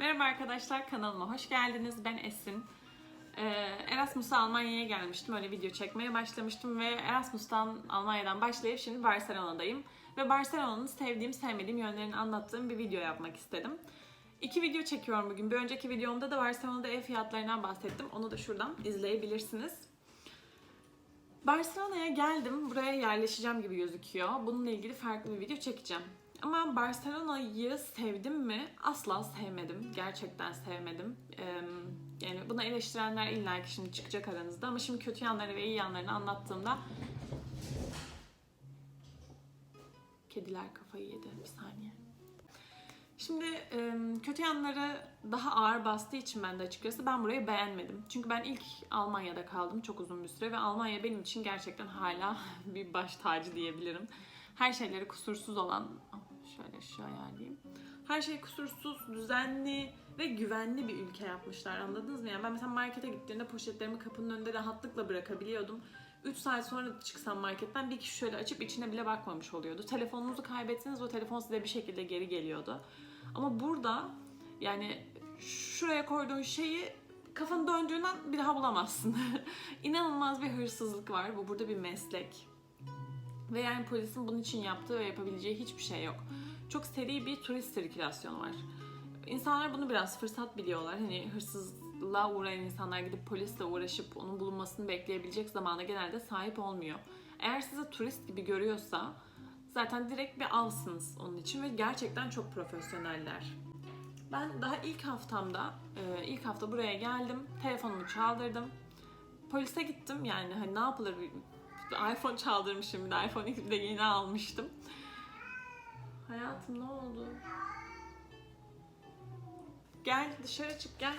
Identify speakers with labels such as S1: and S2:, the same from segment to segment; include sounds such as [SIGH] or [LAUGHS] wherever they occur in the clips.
S1: Merhaba arkadaşlar kanalıma hoş geldiniz. Ben Esin. Ee, Erasmus'a Almanya'ya gelmiştim. Öyle video çekmeye başlamıştım ve Erasmus'tan Almanya'dan başlayıp şimdi Barcelona'dayım. Ve Barcelona'nın sevdiğim sevmediğim yönlerini anlattığım bir video yapmak istedim. İki video çekiyorum bugün. Bir önceki videomda da Barcelona'da ev fiyatlarından bahsettim. Onu da şuradan izleyebilirsiniz. Barcelona'ya geldim. Buraya yerleşeceğim gibi gözüküyor. Bununla ilgili farklı bir video çekeceğim. Ama Barcelona'yı sevdim mi? Asla sevmedim. Gerçekten sevmedim. Yani bunu eleştirenler illa ki şimdi çıkacak aranızda. Ama şimdi kötü yanları ve iyi yanlarını anlattığımda Kediler kafayı yedi. Bir saniye. Şimdi kötü yanları daha ağır bastığı için ben de açıkçası ben burayı beğenmedim. Çünkü ben ilk Almanya'da kaldım çok uzun bir süre ve Almanya benim için gerçekten hala [LAUGHS] bir baş tacı diyebilirim. Her şeyleri kusursuz olan, şöyle şu ayarlayayım. Her şey kusursuz, düzenli ve güvenli bir ülke yapmışlar anladınız mı? Yani ben mesela markete gittiğimde poşetlerimi kapının önünde rahatlıkla bırakabiliyordum. 3 saat sonra çıksam marketten bir kişi şöyle açıp içine bile bakmamış oluyordu. Telefonunuzu kaybetseniz o telefon size bir şekilde geri geliyordu. Ama burada yani şuraya koyduğun şeyi kafanı döndüğünden bir daha bulamazsın. [LAUGHS] İnanılmaz bir hırsızlık var. Bu burada bir meslek. Ve yani polisin bunun için yaptığı ve yapabileceği hiçbir şey yok. Çok seri bir turist sirkülasyonu var. İnsanlar bunu biraz fırsat biliyorlar. Hani hırsızlığa uğrayan insanlar gidip polisle uğraşıp onun bulunmasını bekleyebilecek zamana genelde sahip olmuyor. Eğer size turist gibi görüyorsa zaten direkt bir avsınız onun için ve gerçekten çok profesyoneller. Ben daha ilk haftamda, e, ilk hafta buraya geldim, telefonumu çaldırdım. Polise gittim yani hani ne yapılır iPhone çaldırmışım bir de iPhone 2'yi de yeni almıştım. Hayatım ne oldu? Gel dışarı çık gel.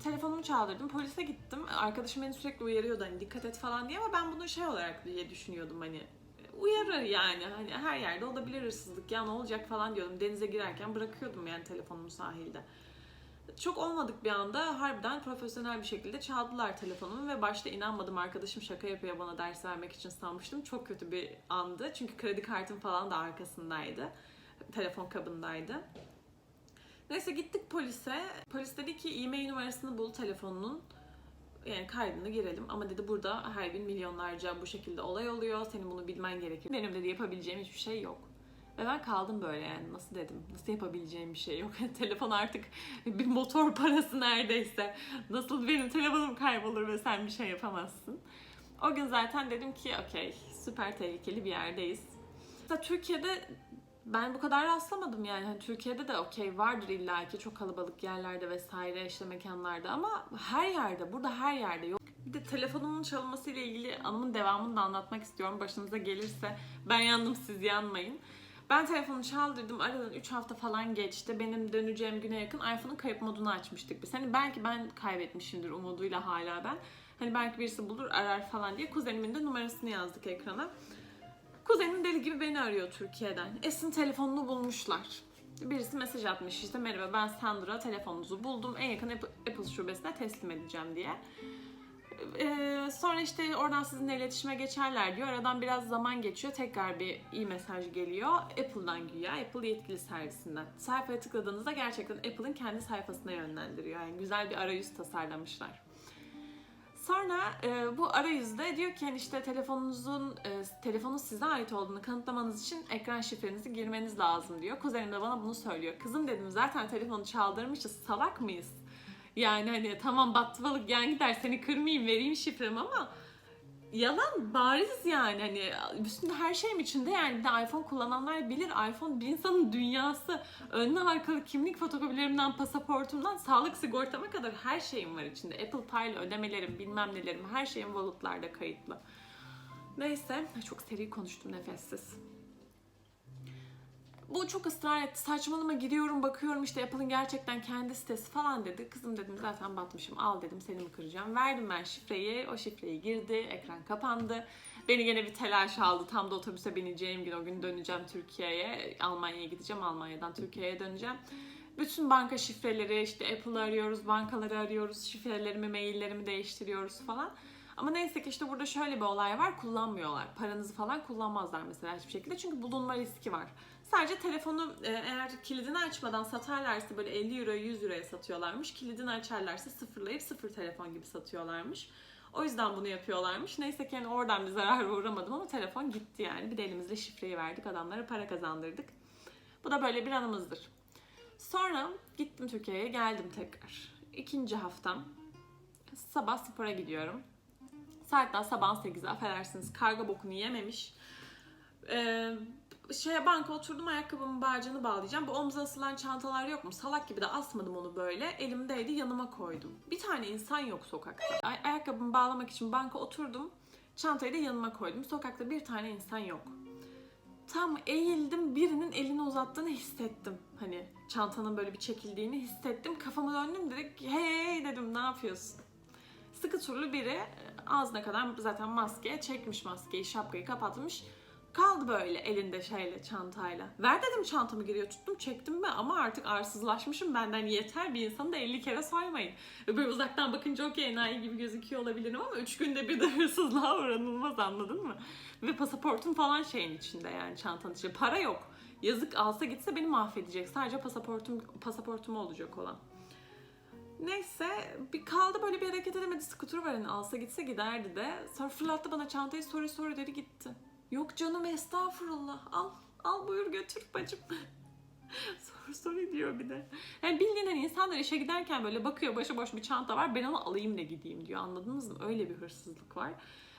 S1: Telefonumu çaldırdım. Polise gittim. Arkadaşım beni sürekli uyarıyordu hani dikkat et falan diye ama ben bunu şey olarak diye düşünüyordum hani uyarır yani hani her yerde olabilir hırsızlık ya ne olacak falan diyordum. Denize girerken bırakıyordum yani telefonumu sahilde. Çok olmadık bir anda harbiden profesyonel bir şekilde çaldılar telefonumu ve başta inanmadım arkadaşım şaka yapıyor bana ders vermek için sanmıştım. Çok kötü bir andı çünkü kredi kartım falan da arkasındaydı. Telefon kabındaydı. Neyse gittik polise. Polis dedi ki e-mail numarasını bul telefonunun. Yani kaydını girelim ama dedi burada her gün milyonlarca bu şekilde olay oluyor. Senin bunu bilmen gerekiyor. Benim dedi yapabileceğim hiçbir şey yok. Ve ben kaldım böyle yani nasıl dedim nasıl yapabileceğim bir şey yok. [LAUGHS] Telefon artık bir motor parası neredeyse. Nasıl benim telefonum kaybolur ve sen bir şey yapamazsın. O gün zaten dedim ki okey süper tehlikeli bir yerdeyiz. Mesela Türkiye'de ben bu kadar rastlamadım yani. Hani Türkiye'de de okey vardır illaki çok kalabalık yerlerde vesaire işte mekanlarda ama her yerde burada her yerde yok. Bir de telefonumun çalınması ile ilgili anımın devamını da anlatmak istiyorum. Başınıza gelirse ben yandım siz yanmayın. Ben telefonu çaldırdım. Aradan 3 hafta falan geçti. Benim döneceğim güne yakın iPhone'un kayıp modunu açmıştık biz. Hani belki ben kaybetmişimdir umuduyla hala ben. Hani belki birisi bulur arar falan diye kuzenimin de numarasını yazdık ekrana. Kuzenim deli gibi beni arıyor Türkiye'den. Esin telefonunu bulmuşlar. Birisi mesaj atmış işte merhaba ben Sandra telefonunuzu buldum en yakın Apple, şubesine teslim edeceğim diye. Ee, sonra işte oradan sizinle iletişime geçerler diyor. Aradan biraz zaman geçiyor. Tekrar bir iyi mesaj geliyor. Apple'dan güya. Apple yetkili servisinden. Sayfaya tıkladığınızda gerçekten Apple'ın kendi sayfasına yönlendiriyor. Yani güzel bir arayüz tasarlamışlar. Sonra e, bu arayüzde diyor ki hani işte telefonunuzun e, telefonun size ait olduğunu kanıtlamanız için ekran şifrenizi girmeniz lazım diyor. Kuzenim de bana bunu söylüyor. Kızım dedim zaten telefonu çaldırmışız salak mıyız? Yani hani tamam battı yan gider seni kırmayayım vereyim şifremi ama yalan bariz yani. Hani üstünde her şeyim içinde yani. De iPhone kullananlar bilir. iPhone bir insanın dünyası. Önlü arkalı kimlik fotokopilerimden pasaportumdan sağlık sigortama kadar her şeyim var içinde. Apple Pay ile ödemelerim bilmem nelerim her şeyim walletlarda kayıtlı. Neyse çok seri konuştum nefessiz bu çok ısrar etti. Saçmalama giriyorum bakıyorum işte Apple'ın gerçekten kendi sitesi falan dedi. Kızım dedim zaten batmışım al dedim seni mi kıracağım. Verdim ben şifreyi. O şifreyi girdi. Ekran kapandı. Beni gene bir telaş aldı. Tam da otobüse bineceğim gün o gün döneceğim Türkiye'ye. Almanya'ya gideceğim. Almanya'dan Türkiye'ye döneceğim. Bütün banka şifreleri işte Apple'ı arıyoruz, bankaları arıyoruz, şifrelerimi, maillerimi değiştiriyoruz falan. Ama neyse ki işte burada şöyle bir olay var kullanmıyorlar. Paranızı falan kullanmazlar mesela hiçbir şekilde çünkü bulunma riski var. Sadece telefonu e, eğer kilidini açmadan satarlarsa böyle 50 euro 100 euroya satıyorlarmış. Kilidini açarlarsa sıfırlayıp sıfır telefon gibi satıyorlarmış. O yüzden bunu yapıyorlarmış. Neyse ki hani oradan bir zarar uğramadım ama telefon gitti yani. Bir de elimizde şifreyi verdik adamlara para kazandırdık. Bu da böyle bir anımızdır. Sonra gittim Türkiye'ye geldim tekrar. İkinci haftam. Sabah spora gidiyorum. Saat daha sabah 8'e affedersiniz karga bokunu yememiş. Ee, şeye banka oturdum ayakkabımın bağcığını bağlayacağım. Bu omza asılan çantalar yok mu? Salak gibi de asmadım onu böyle. Elimdeydi yanıma koydum. Bir tane insan yok sokakta. Ay- ayakkabımı bağlamak için banka oturdum. Çantayı da yanıma koydum. Sokakta bir tane insan yok. Tam eğildim birinin elini uzattığını hissettim. Hani çantanın böyle bir çekildiğini hissettim. Kafamı döndüm direkt hey dedim ne yapıyorsun? Sıkı turlu biri ağzına kadar zaten maske çekmiş maskeyi şapkayı kapatmış. Kaldı böyle elinde şeyle çantayla. Ver dedim çantamı geriye tuttum çektim mi ama artık arsızlaşmışım benden yeter bir insanı da 50 kere soymayın. Böyle uzaktan bakınca okey enayi gibi gözüküyor olabilirim ama 3 günde bir de [LAUGHS] hırsızlığa uğranılmaz anladın mı? Ve pasaportum falan şeyin içinde yani çantanın içinde. Para yok. Yazık alsa gitse beni mahvedecek. Sadece pasaportum pasaportum olacak olan. Neyse bir kaldı böyle bir hareket edemedi. Skuturu var hani alsa gitse giderdi de. Sonra fırlattı bana çantayı soru soru dedi gitti. Yok canım estağfurullah al al buyur götür bacım. [LAUGHS] soru soru diyor bir de. Yani bildiğin hani insanlar işe giderken böyle bakıyor başıboş bir çanta var ben onu alayım da gideyim diyor anladınız mı? Öyle bir hırsızlık var.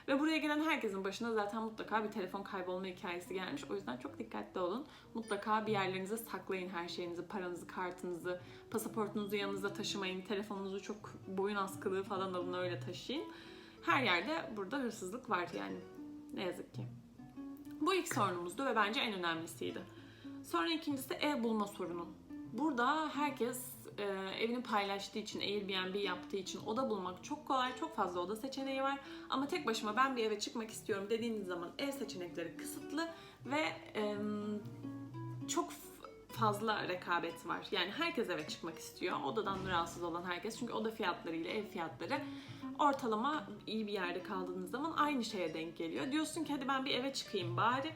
S1: Ve buraya gelen herkesin başına zaten mutlaka bir telefon kaybolma hikayesi gelmiş. O yüzden çok dikkatli olun. Mutlaka bir yerlerinize saklayın her şeyinizi, paranızı, kartınızı, pasaportunuzu yanınızda taşımayın. Telefonunuzu çok boyun askılığı falan alın öyle taşıyın. Her yerde burada hırsızlık var yani. Ne yazık ki. Bu ilk sorunumuzdu ve bence en önemlisiydi. Sonra ikincisi ev bulma sorunu. Burada herkes e, evini paylaştığı için, Airbnb yaptığı için oda bulmak çok kolay. Çok fazla oda seçeneği var. Ama tek başıma ben bir eve çıkmak istiyorum dediğiniz zaman ev seçenekleri kısıtlı ve e, çok fazla rekabet var. Yani herkes eve çıkmak istiyor. Odadan rahatsız olan herkes. Çünkü oda fiyatları ile ev fiyatları ortalama iyi bir yerde kaldığınız zaman aynı şeye denk geliyor. Diyorsun ki hadi ben bir eve çıkayım bari.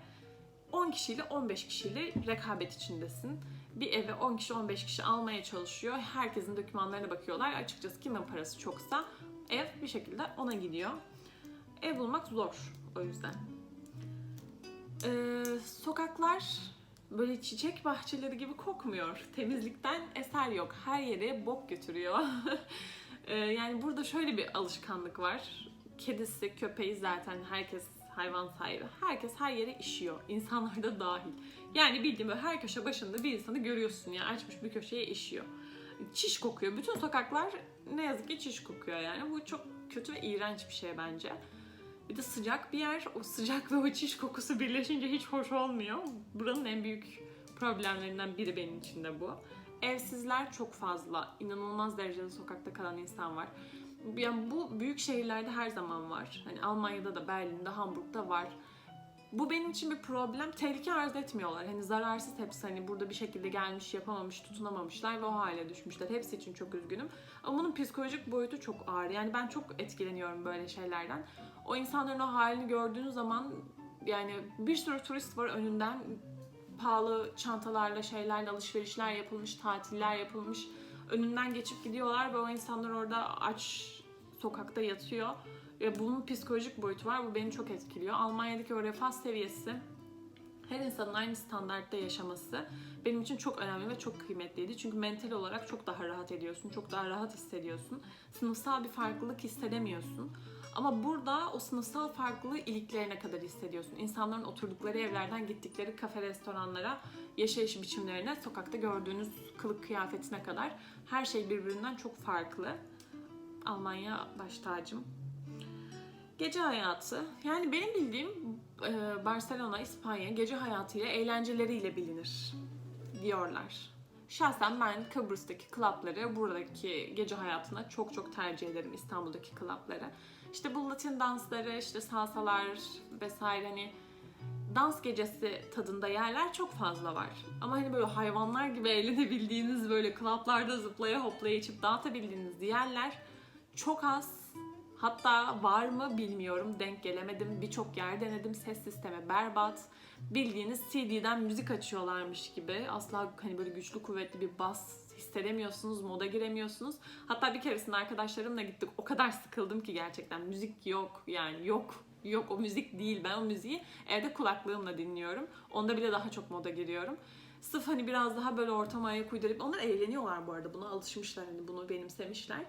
S1: 10 kişiyle 15 kişiyle rekabet içindesin. Bir eve 10 kişi 15 kişi almaya çalışıyor. Herkesin dokümanlarına bakıyorlar. Açıkçası kimin parası çoksa ev bir şekilde ona gidiyor. Ev bulmak zor o yüzden. Ee, sokaklar böyle çiçek bahçeleri gibi kokmuyor. Temizlikten eser yok. Her yere bok götürüyor. [LAUGHS] Ee, yani burada şöyle bir alışkanlık var. Kedisi, köpeği zaten herkes hayvan sahibi. Herkes her yere işiyor. İnsanlar da dahil. Yani bildiğim böyle her köşe başında bir insanı görüyorsun ya. Açmış bir köşeye işiyor. Çiş kokuyor. Bütün sokaklar ne yazık ki çiş kokuyor yani. Bu çok kötü ve iğrenç bir şey bence. Bir de sıcak bir yer. O sıcak ve o çiş kokusu birleşince hiç hoş olmuyor. Buranın en büyük problemlerinden biri benim için de bu. Evsizler çok fazla. İnanılmaz derecede sokakta kalan insan var. Yani bu büyük şehirlerde her zaman var. Hani Almanya'da da, Berlin'de, Hamburg'da var. Bu benim için bir problem. Tehlike arz etmiyorlar. Hani zararsız hepsi hani burada bir şekilde gelmiş, yapamamış, tutunamamışlar ve o hale düşmüşler. Hepsi için çok üzgünüm. Ama bunun psikolojik boyutu çok ağır. Yani ben çok etkileniyorum böyle şeylerden. O insanların o halini gördüğünüz zaman yani bir sürü turist var önünden pahalı çantalarla şeylerle alışverişler yapılmış, tatiller yapılmış. Önünden geçip gidiyorlar ve o insanlar orada aç sokakta yatıyor. Ve bunun psikolojik boyutu var. Bu beni çok etkiliyor. Almanya'daki o refah seviyesi her insanın aynı standartta yaşaması benim için çok önemli ve çok kıymetliydi. Çünkü mental olarak çok daha rahat ediyorsun, çok daha rahat hissediyorsun. Sınıfsal bir farklılık hissedemiyorsun. Ama burada o sınıfsal farklılığı iliklerine kadar hissediyorsun. İnsanların oturdukları evlerden gittikleri kafe, restoranlara, yaşayış biçimlerine, sokakta gördüğünüz kılık kıyafetine kadar her şey birbirinden çok farklı. Almanya baş tacım. Gece hayatı. Yani benim bildiğim e, Barcelona, İspanya gece hayatıyla, eğlenceleriyle bilinir diyorlar. Şahsen ben Kıbrıs'taki klapları buradaki gece hayatına çok çok tercih ederim İstanbul'daki klapları. İşte bu Latin dansları, işte salsalar vesaire hani dans gecesi tadında yerler çok fazla var. Ama hani böyle hayvanlar gibi eğlenebildiğiniz böyle klaplarda zıplaya hoplaya içip dağıtabildiğiniz yerler çok az Hatta var mı bilmiyorum denk gelemedim. Birçok yer denedim. Ses sistemi berbat. Bildiğiniz CD'den müzik açıyorlarmış gibi. Asla hani böyle güçlü kuvvetli bir bas hissedemiyorsunuz, moda giremiyorsunuz. Hatta bir keresinde arkadaşlarımla gittik. O kadar sıkıldım ki gerçekten. Müzik yok yani yok. Yok o müzik değil. Ben o müziği evde kulaklığımla dinliyorum. Onda bile daha çok moda giriyorum. Sırf hani biraz daha böyle ortama ayak uydurup onlar eğleniyorlar bu arada buna alışmışlar hani bunu benimsemişler.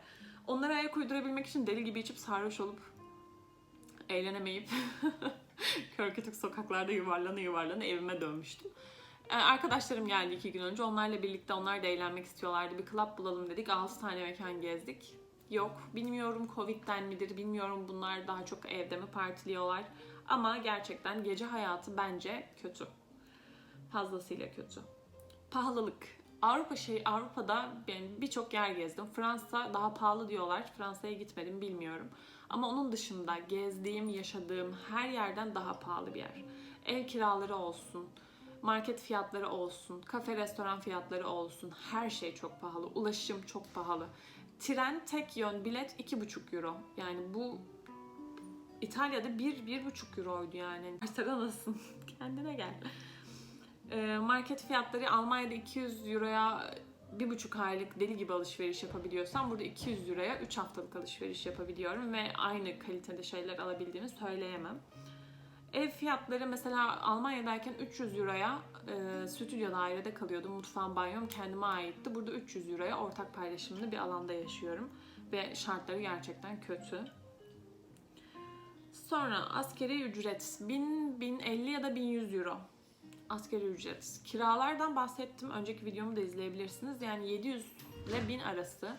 S1: Onlara ayak uydurabilmek için deli gibi içip sarhoş olup eğlenemeyip [LAUGHS] kör kütük sokaklarda yuvarlana yuvarlana evime dönmüştüm. Ee, Arkadaşlarım geldi iki gün önce. Onlarla birlikte onlar da eğlenmek istiyorlardı. Bir club bulalım dedik. 6 tane mekan gezdik. Yok. Bilmiyorum Covid'den midir bilmiyorum bunlar daha çok evde mi partiliyorlar. Ama gerçekten gece hayatı bence kötü. Fazlasıyla kötü. Pahalılık. Avrupa şey Avrupa'da ben birçok yer gezdim. Fransa daha pahalı diyorlar. Fransa'ya gitmedim bilmiyorum. Ama onun dışında gezdiğim, yaşadığım her yerden daha pahalı bir yer. Ev kiraları olsun, market fiyatları olsun, kafe restoran fiyatları olsun. Her şey çok pahalı. Ulaşım çok pahalı. Tren tek yön bilet 2,5 euro. Yani bu İtalya'da 1-1,5 euroydu yani. [LAUGHS] Barcelona'sın. [LAUGHS] Kendine gel. Ee, market fiyatları Almanya'da 200 euroya bir buçuk aylık deli gibi alışveriş yapabiliyorsam burada 200 euroya 3 haftalık alışveriş yapabiliyorum ve aynı kalitede şeyler alabildiğimi söyleyemem. Ev fiyatları mesela Almanya'dayken 300 euroya e, stüdyo dairede kalıyordum. Mutfağım, banyom kendime aitti. Burada 300 euroya ortak paylaşımlı bir alanda yaşıyorum. Ve şartları gerçekten kötü. Sonra askeri ücret 1000, 1050 ya da 1100 euro. Askeri ücret. Kiralardan bahsettim. Önceki videomu da izleyebilirsiniz. Yani 700 ile 1000 arası.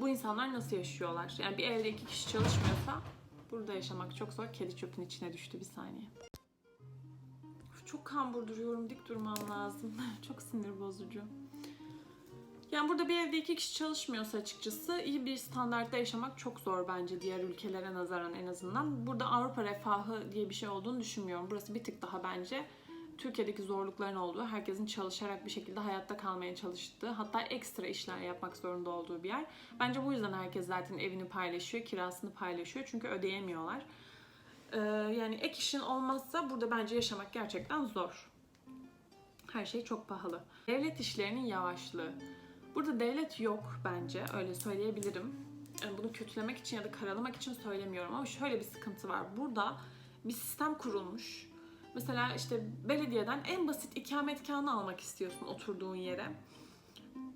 S1: Bu insanlar nasıl yaşıyorlar? Yani bir evde iki kişi çalışmıyorsa burada yaşamak çok zor. Kedi çöpün içine düştü bir saniye. Çok kambur duruyorum. Dik durmam lazım. [LAUGHS] çok sinir bozucu. Yani burada bir evde iki kişi çalışmıyorsa açıkçası iyi bir standartta yaşamak çok zor bence diğer ülkelere nazaran en azından. Burada Avrupa refahı diye bir şey olduğunu düşünmüyorum. Burası bir tık daha bence Türkiye'deki zorlukların olduğu, herkesin çalışarak bir şekilde hayatta kalmaya çalıştığı, hatta ekstra işler yapmak zorunda olduğu bir yer. Bence bu yüzden herkes zaten evini paylaşıyor, kirasını paylaşıyor çünkü ödeyemiyorlar. Ee, yani ek işin olmazsa burada bence yaşamak gerçekten zor. Her şey çok pahalı. Devlet işlerinin yavaşlığı. Burada devlet yok bence, öyle söyleyebilirim. Bunu kötülemek için ya da karalamak için söylemiyorum ama şöyle bir sıkıntı var. Burada bir sistem kurulmuş. Mesela işte belediyeden en basit ikametgahını almak istiyorsun oturduğun yere.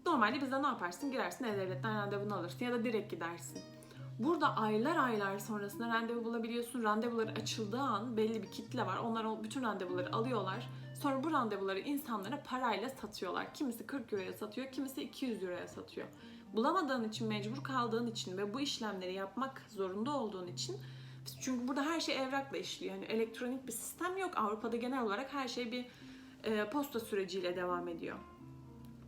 S1: Normalde bizde ne yaparsın? Girersin E-Devlet'ten randevunu alırsın ya da direkt gidersin. Burada aylar aylar sonrasında randevu bulabiliyorsun. Randevuları açıldığı an belli bir kitle var. Onlar bütün randevuları alıyorlar. Sonra bu randevuları insanlara parayla satıyorlar. Kimisi 40 euroya satıyor, kimisi 200 euroya satıyor. Bulamadığın için, mecbur kaldığın için ve bu işlemleri yapmak zorunda olduğun için çünkü burada her şey evrakla işliyor. Yani elektronik bir sistem yok. Avrupa'da genel olarak her şey bir e, posta süreciyle devam ediyor.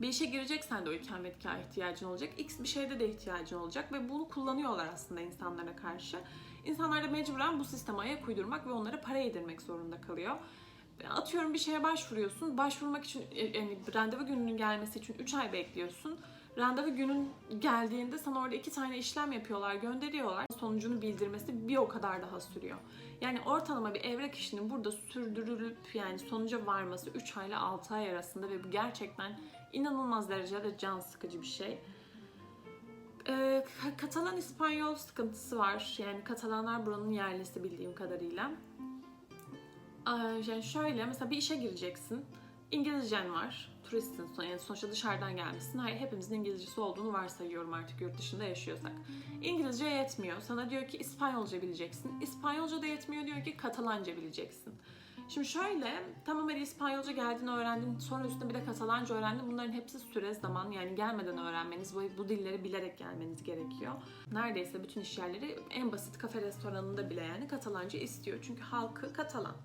S1: Bir işe gireceksen de o ikametgah ihtiyacın olacak. X bir şeyde de ihtiyacın olacak ve bunu kullanıyorlar aslında insanlara karşı. İnsanlar da mecburen bu sisteme ayak uydurmak ve onlara para yedirmek zorunda kalıyor. Atıyorum bir şeye başvuruyorsun. Başvurmak için e, yani randevu gününün gelmesi için 3 ay bekliyorsun. Randevu günün geldiğinde sana orada iki tane işlem yapıyorlar, gönderiyorlar. Sonucunu bildirmesi bir o kadar daha sürüyor. Yani ortalama bir evrak işinin burada sürdürülüp yani sonuca varması 3 ay ile 6 ay arasında ve bu gerçekten inanılmaz derecede can sıkıcı bir şey. Ee, Katalan İspanyol sıkıntısı var. Yani Katalanlar buranın yerlisi bildiğim kadarıyla. Yani şöyle mesela bir işe gireceksin. İngilizcen var. Turistsin son, yani sonuçta dışarıdan gelmişsin. Hayır hepimizin İngilizcesi olduğunu varsayıyorum artık yurt dışında yaşıyorsak. İngilizce yetmiyor. Sana diyor ki İspanyolca bileceksin. İspanyolca da yetmiyor diyor ki Katalanca bileceksin. Şimdi şöyle, tamam hadi İspanyolca geldiğini öğrendin, sonra üstüne bir de Katalanca öğrendin. Bunların hepsi süre zaman, yani gelmeden öğrenmeniz, bu, bu dilleri bilerek gelmeniz gerekiyor. Neredeyse bütün iş yerleri en basit kafe restoranında bile yani Katalanca istiyor. Çünkü halkı Katalan.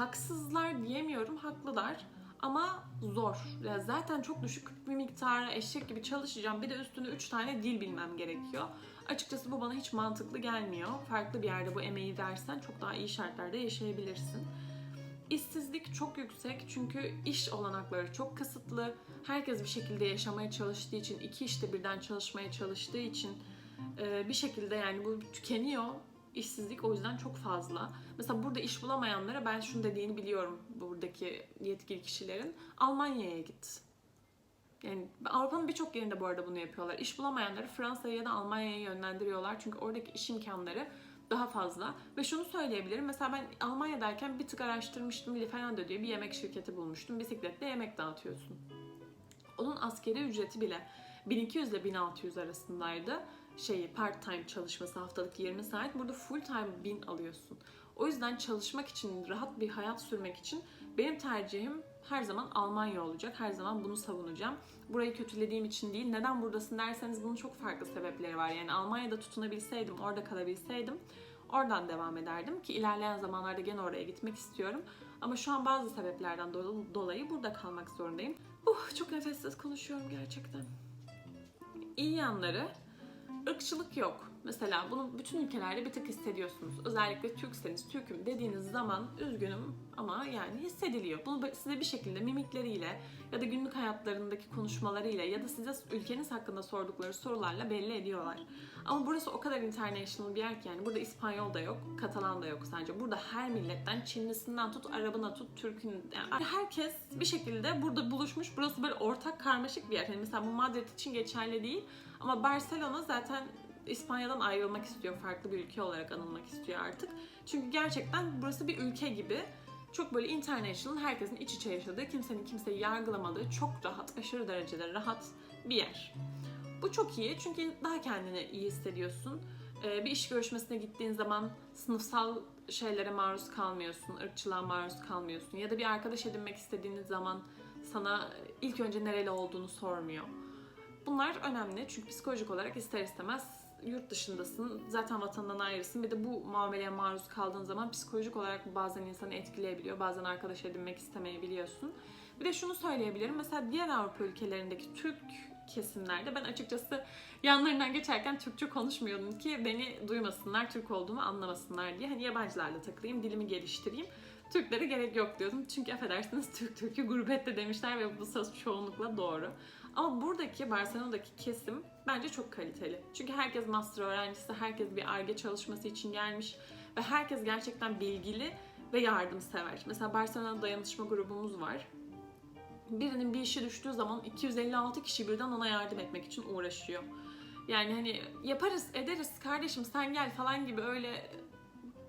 S1: Haksızlar diyemiyorum, haklılar. Ama zor. Ya zaten çok düşük bir miktara eşek gibi çalışacağım. Bir de üstüne 3 tane dil bilmem gerekiyor. Açıkçası bu bana hiç mantıklı gelmiyor. Farklı bir yerde bu emeği versen çok daha iyi şartlarda yaşayabilirsin. İşsizlik çok yüksek çünkü iş olanakları çok kısıtlı. Herkes bir şekilde yaşamaya çalıştığı için, iki işte birden çalışmaya çalıştığı için bir şekilde yani bu tükeniyor. İşsizlik o yüzden çok fazla. Mesela burada iş bulamayanlara ben şunu dediğini biliyorum buradaki yetkili kişilerin. Almanya'ya git. Yani Avrupa'nın birçok yerinde bu arada bunu yapıyorlar. İş bulamayanları Fransa'ya ya da Almanya'ya yönlendiriyorlar. Çünkü oradaki iş imkanları daha fazla. Ve şunu söyleyebilirim. Mesela ben Almanya'dayken bir tık araştırmıştım. Liferando diye bir yemek şirketi bulmuştum. Bisikletle yemek dağıtıyorsun. Onun askeri ücreti bile 1200 ile 1600 arasındaydı. Şeyi part time çalışması haftalık 20 saat. Burada full time 1000 alıyorsun. O yüzden çalışmak için, rahat bir hayat sürmek için benim tercihim her zaman Almanya olacak. Her zaman bunu savunacağım. Burayı kötülediğim için değil. Neden buradasın derseniz bunun çok farklı sebepleri var. Yani Almanya'da tutunabilseydim, orada kalabilseydim oradan devam ederdim ki ilerleyen zamanlarda gene oraya gitmek istiyorum. Ama şu an bazı sebeplerden do- dolayı burada kalmak zorundayım. Uh, çok nefessiz konuşuyorum gerçekten. İyi yanları ırkçılık yok. Mesela bunu bütün ülkelerde bir tık hissediyorsunuz. Özellikle Türkseniz, Türk'üm dediğiniz zaman üzgünüm ama yani hissediliyor. Bunu size bir şekilde mimikleriyle ya da günlük hayatlarındaki konuşmalarıyla ya da size ülkeniz hakkında sordukları sorularla belli ediyorlar. Ama burası o kadar international bir yer ki yani burada İspanyol da yok, Katalan da yok sadece. Burada her milletten Çinlisinden tut, Arabına tut, Türk'ün yani herkes bir şekilde burada buluşmuş. Burası böyle ortak karmaşık bir yer. Yani mesela bu Madrid için geçerli değil ama Barcelona zaten İspanya'dan ayrılmak istiyor. Farklı bir ülke olarak anılmak istiyor artık. Çünkü gerçekten burası bir ülke gibi. Çok böyle international, herkesin iç içe yaşadığı, kimsenin kimseyi yargılamadığı, çok rahat, aşırı derecede rahat bir yer. Bu çok iyi çünkü daha kendini iyi hissediyorsun. Ee, bir iş görüşmesine gittiğin zaman sınıfsal şeylere maruz kalmıyorsun, ırkçılığa maruz kalmıyorsun. Ya da bir arkadaş edinmek istediğiniz zaman sana ilk önce nereli olduğunu sormuyor. Bunlar önemli çünkü psikolojik olarak ister istemez yurt dışındasın, zaten vatandan ayrısın. Bir de bu muameleye maruz kaldığın zaman psikolojik olarak bazen insanı etkileyebiliyor, bazen arkadaş edinmek istemeyebiliyorsun. Bir de şunu söyleyebilirim, mesela diğer Avrupa ülkelerindeki Türk kesimlerde ben açıkçası yanlarından geçerken Türkçe konuşmuyordum ki beni duymasınlar, Türk olduğumu anlamasınlar diye. Hani yabancılarla takılayım, dilimi geliştireyim. Türklere gerek yok diyordum. Çünkü affedersiniz Türk Türk'ü gurbette demişler ve bu söz çoğunlukla doğru. Ama buradaki Barcelona'daki kesim bence çok kaliteli. Çünkü herkes master öğrencisi, herkes bir ARGE çalışması için gelmiş ve herkes gerçekten bilgili ve yardımsever. Mesela Barcelona dayanışma grubumuz var. Birinin bir işi düştüğü zaman 256 kişi birden ona yardım etmek için uğraşıyor. Yani hani yaparız, ederiz kardeşim sen gel falan gibi öyle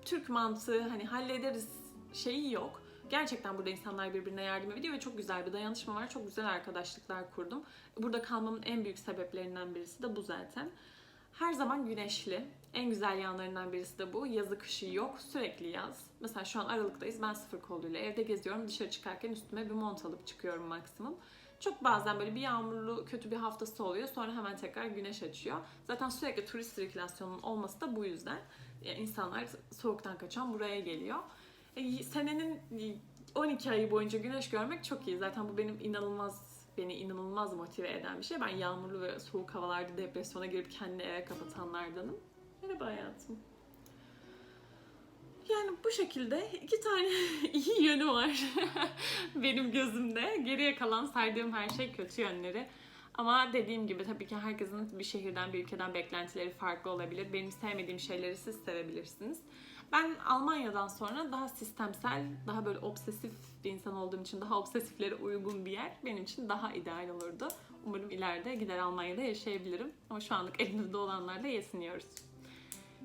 S1: Türk mantığı hani hallederiz şeyi yok. Gerçekten burada insanlar birbirine yardım ediyor ve çok güzel bir dayanışma var. Çok güzel arkadaşlıklar kurdum. Burada kalmamın en büyük sebeplerinden birisi de bu zaten. Her zaman güneşli. En güzel yanlarından birisi de bu. Yazı kışı yok. Sürekli yaz. Mesela şu an Aralık'tayız. Ben sıfır kolluyla evde geziyorum. Dışarı çıkarken üstüme bir mont alıp çıkıyorum maksimum. Çok bazen böyle bir yağmurlu, kötü bir haftası oluyor. Sonra hemen tekrar güneş açıyor. Zaten sürekli turist sirkülasyonunun olması da bu yüzden. Yani insanlar soğuktan kaçan buraya geliyor. E, senenin 12 ayı boyunca güneş görmek çok iyi. Zaten bu benim inanılmaz beni inanılmaz motive eden bir şey. Ben yağmurlu ve soğuk havalarda depresyona girip kendini eve kapatanlardanım. Merhaba hayatım. Yani bu şekilde iki tane [LAUGHS] iyi yönü var [LAUGHS] benim gözümde. Geriye kalan saydığım her şey kötü yönleri. Ama dediğim gibi tabii ki herkesin bir şehirden, bir ülkeden beklentileri farklı olabilir. Benim sevmediğim şeyleri siz sevebilirsiniz. Ben Almanya'dan sonra daha sistemsel, daha böyle obsesif bir insan olduğum için daha obsesiflere uygun bir yer benim için daha ideal olurdu. Umarım ileride gider Almanya'da yaşayabilirim. Ama şu anlık elimizde olanlarla yesiniyoruz.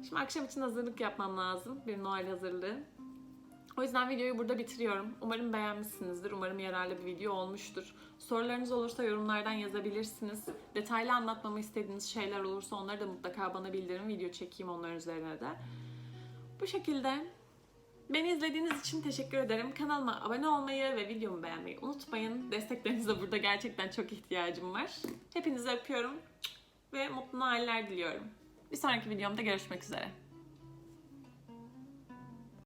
S1: Şimdi akşam için hazırlık yapmam lazım. Bir Noel hazırlığı. O yüzden videoyu burada bitiriyorum. Umarım beğenmişsinizdir. Umarım yararlı bir video olmuştur. Sorularınız olursa yorumlardan yazabilirsiniz. Detaylı anlatmamı istediğiniz şeyler olursa onları da mutlaka bana bildirin. Video çekeyim onların üzerine de. Bu şekilde beni izlediğiniz için teşekkür ederim. Kanalıma abone olmayı ve videomu beğenmeyi unutmayın. Desteklerinize burada gerçekten çok ihtiyacım var. Hepinizi öpüyorum ve mutlu Noeller diliyorum. Bir sonraki videomda görüşmek üzere.